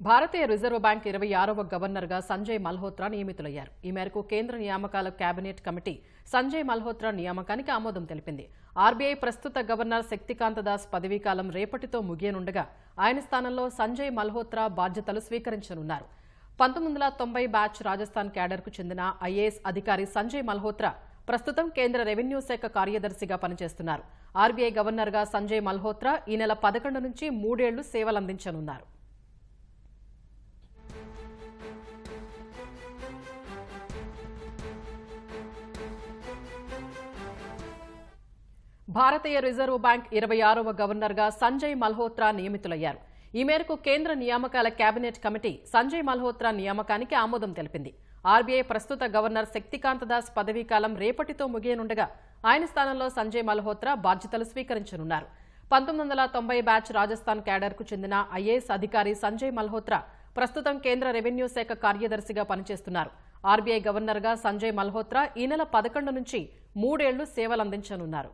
భారతీయ reserve bank ఇరవై ఆరవ గవర్నర్గా సంజయ్ మల్హోత్రా నియమితులయ్యారు. ఈ మేరకు కేంద్ర నియామకాల కేబినెట్ కమిటీ సంజయ్ మల్హోత్రా నియామకానికి ఆమోదం తెలిపింది. ఆర్బీఐ ప్రస్తుత గవర్నర్ శక్తికాంత దాస్ పదవీకాలం రేపటితో ముగియనుండగా ఆయన స్థానంలో సంజయ్ మల్హోత్రా బాధ్యతలు స్వీకరించనున్నారు. పంతొమ్మిది వందల తొంభై బ్యాచ్ రాజస్థాన్ క్యాడర్కు చెందిన ఐఏఎస్ అధికారి సంజయ్ మల్హోత్రా ప్రస్తుతం కేంద్ర రెవెన్యూ శాఖ కార్యదర్శిగా పనిచేస్తున్నారు. ఆర్బీఐ గవర్నర్గా సంజయ్ మల్హోత్రా ఈ నెల పదకొండు నుంచి మూడేళ్ళు సేవలందించనున్నారు. భారతీయ రిజర్వ్ బ్యాంక్ ఇరవై ఆరవ గవర్నర్గా సంజయ్ మల్హోత్రా నియమితులయ్యారు. ఈ మేరకు కేంద్ర నియామకాల కేబినెట్ కమిటీ సంజయ్ మల్హోత్రా నియామకానికి ఆమోదం తెలిపింది. ఆర్బీఐ ప్రస్తుత గవర్నర్ శక్తికాంత దాస్ పదవీకాలం రేపటితో ముగియనుండగా ఆయన స్థానంలో సంజయ్ మల్హోత్రా బాధ్యతలు స్వీకరించనున్నారు. పంతొమ్మిది వందల తొంభై బ్యాచ్ రాజస్థాన్ క్యాడర్కు చెందిన ఐఏఎస్ అధికారి సంజయ్ మల్హోత్రా ప్రస్తుతం కేంద్ర రెవెన్యూ శాఖ కార్యదర్శిగా పనిచేస్తున్నారు. ఆర్బీఐ గవర్నర్గా సంజయ్ మల్హోత్రా ఈ నెల పదకొండు నుంచి మూడేళ్ళు సేవలందించనున్నారు.